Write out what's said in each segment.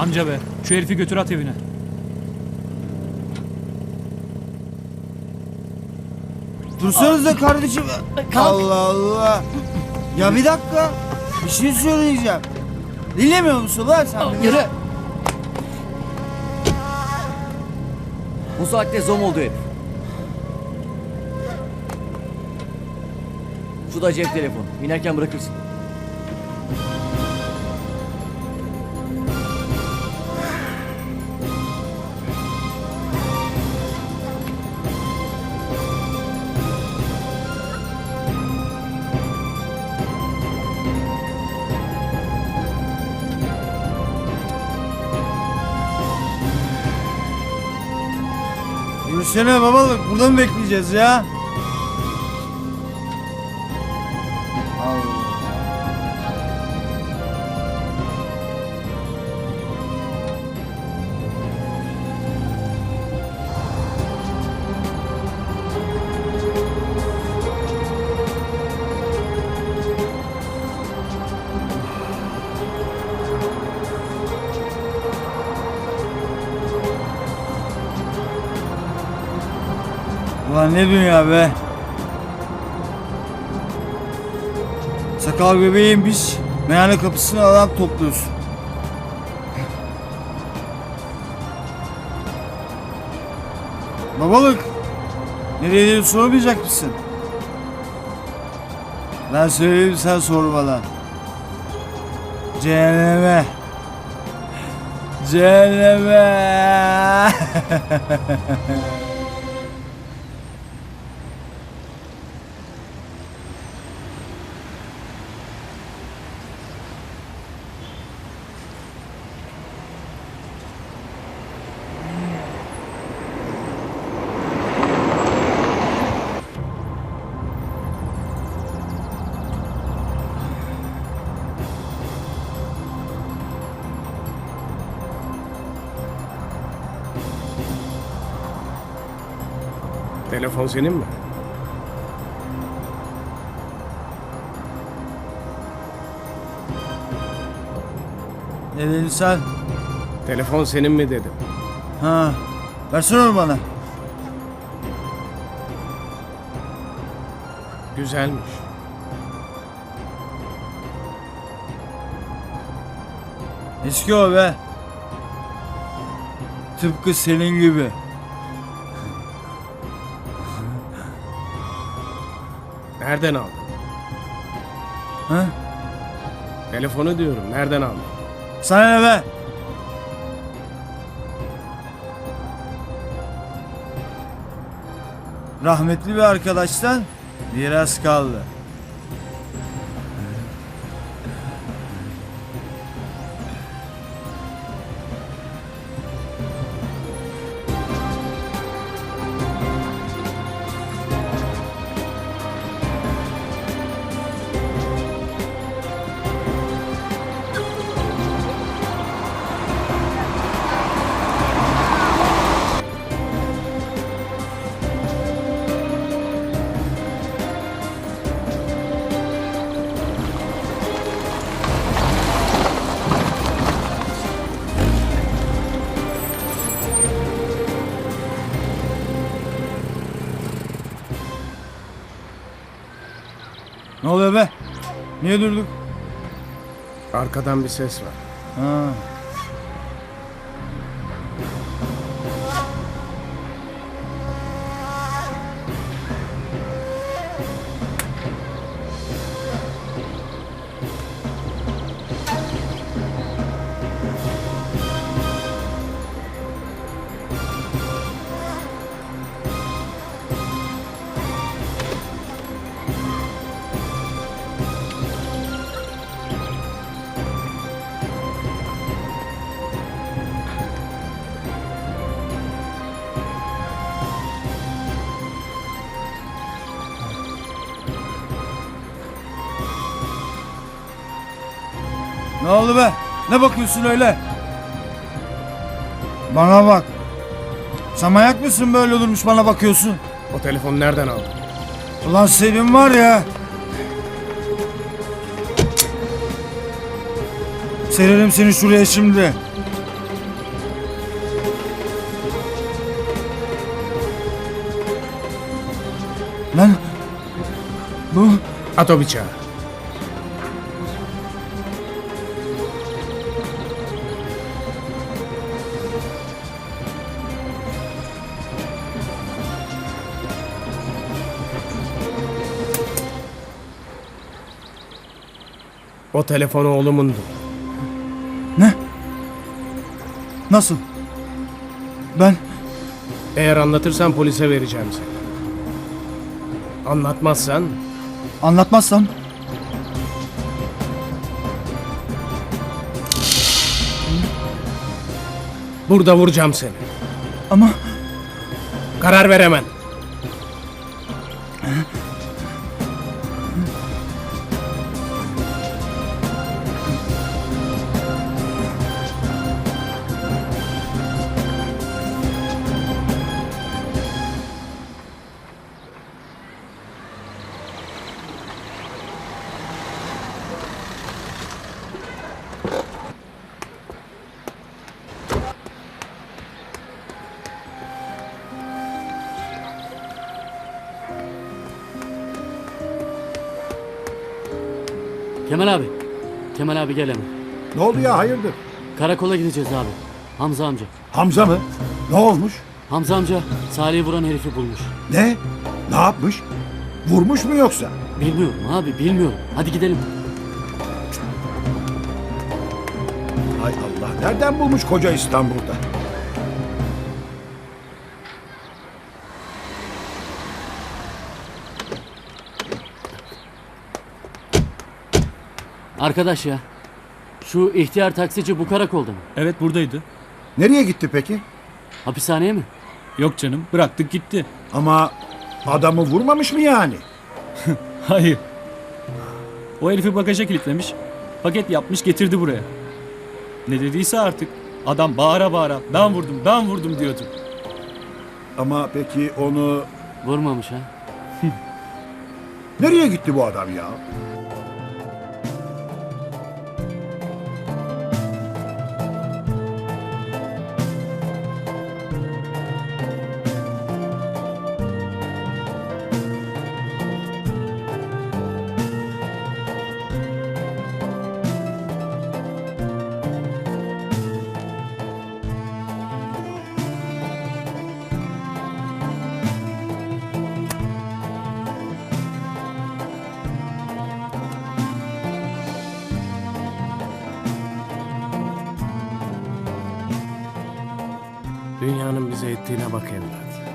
Amca be şu herifi götür at evine. Dursanıza kardeşim. Allah Allah. Ya bir dakika. Bir şey söyleyeceğim. Dinlemiyor musun lan sen? beni? Yürü. Bu saatte zom oldu herif. Şu da cep telefonu. İnerken bırakırsın. Yürüsene babalık. Burada mı bekleyeceğiz ya? Ulan ne dünya be. Sakal göbeğin biz meyhane kapısına adam topluyorsun. Babalık. Nereye diye sormayacak mısın? Ben söyleyeyim sen sormadan. Cehenneme. Cehenneme. Telefon senin mi? ne dedin sen? Telefon senin mi dedim. Ha, versene onu bana. Güzelmiş. Eski o be. Tıpkı senin gibi. Nereden aldın? Ha? Telefonu diyorum. Nereden aldın? Sana ne be? Rahmetli bir arkadaştan miras kaldı. Ne oluyor be? Niye durduk? Arkadan bir ses var. Ha. Ne oldu be? Ne bakıyorsun öyle? Bana bak. Sen manyak mısın böyle durmuş bana bakıyorsun? O telefonu nereden aldın? Ulan Selim var ya. Sererim seni şuraya şimdi. Lan. Bu. At o bıçağı. O telefonu oğlumundu. ne? Nasıl? Ben Eğer anlatırsan polise vereceğim seni. Anlatmazsan anlatmazsam burada vuracağım seni. ama Karar ver hemen. Kemal abi. Kemal abi gel hemen. Ne oldu ya hayırdır? Karakola gideceğiz abi. Hamza amca. Hamza mı? Ne olmuş? Hamza amca Salih'i vuran herifi bulmuş. Ne? Ne yapmış? Vurmuş mu yoksa? Bilmiyorum abi bilmiyorum. Hadi gidelim. Hay Allah nereden bulmuş koca İstanbul'da? Arkadaş ya. Şu ihtiyar taksici bu karakolda mı? Evet buradaydı. Nereye gitti peki? Hapishaneye mi? Yok canım bıraktık gitti. Ama adamı vurmamış mı yani? Hayır. O herifi bagaja kilitlemiş. Paket yapmış getirdi buraya. Ne dediyse artık. Adam bağıra bağıra ben vurdum ben vurdum diyordu. Ama peki onu... Vurmamış ha. Nereye gitti bu adam ya? Dünyanın bize ettiğine bak evlat.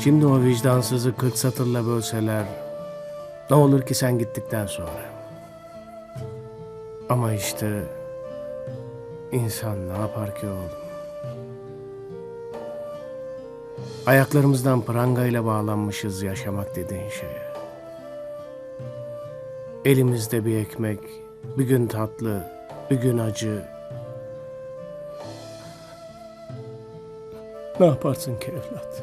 Şimdi o vicdansızı kırk satırla bölseler ne olur ki sen gittikten sonra. Ama işte insan ne yapar ki oğlum? Ayaklarımızdan prangayla bağlanmışız yaşamak dediğin şeye. Elimizde bir ekmek, bir gün tatlı, bir gün acı, Ne yaparsın ki evlat?